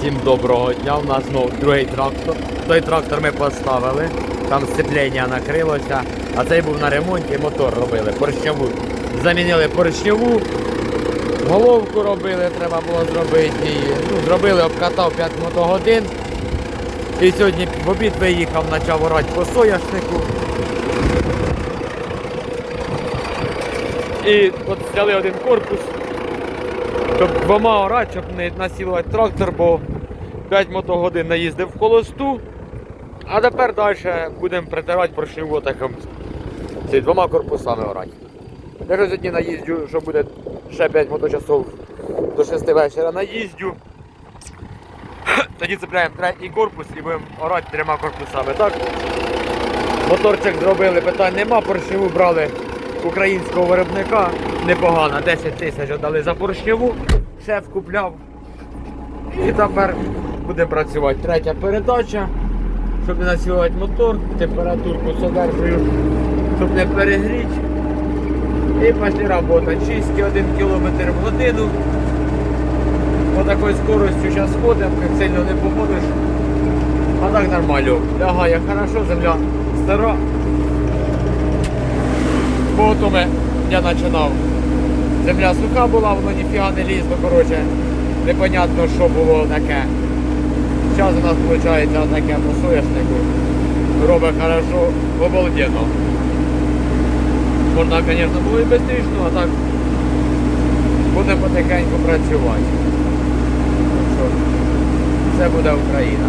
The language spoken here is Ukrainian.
Всім доброго дня. У нас знову другий трактор. Той трактор ми поставили, там сцеплення накрилося, а цей був на ремонті, мотор робили, поршневу. Замінили поршневу, головку робили, треба було зробити її. Ну, зробили, обкатав 5 мотогодин. І сьогодні в обід виїхав, почав орати по соняшнику. І от взяли один корпус, щоб двома орати, щоб не насілувати трактор, бо 5 мотогодин наїздив в холосту. А тепер далі будемо притирати таким ці двома корпусами орати. Якщо сьогодні наїздю, що буде ще 5 моточасов до 6 вечора наїздю. Тоді цепляємо третій корпус і будемо орати трьома корпусами. Так? Моторчик зробили, питань нема, поршневу брали українського виробника. Непогано, 10 тисяч віддали за поршневу, шеф купляв. І тепер буде працювати третя передача, щоб не насилувати мотор, температурку задержую, щоб не перегріти. І пішли робота. 6,1 км в годину. По такой скоростью зараз ходимо, сильно не походиш. А так нормально. Лягає хорошо, земля стара. Бо я починав. Земля суха була, воно ніфіга не лізло, коротше, непонятно, що було таке. Зараз у нас виходить таке по соняшнику. Робить хорошо, обалденно. Можна, звісно, було і швидше, а так буде потихеньку працювати. Це буде Україна.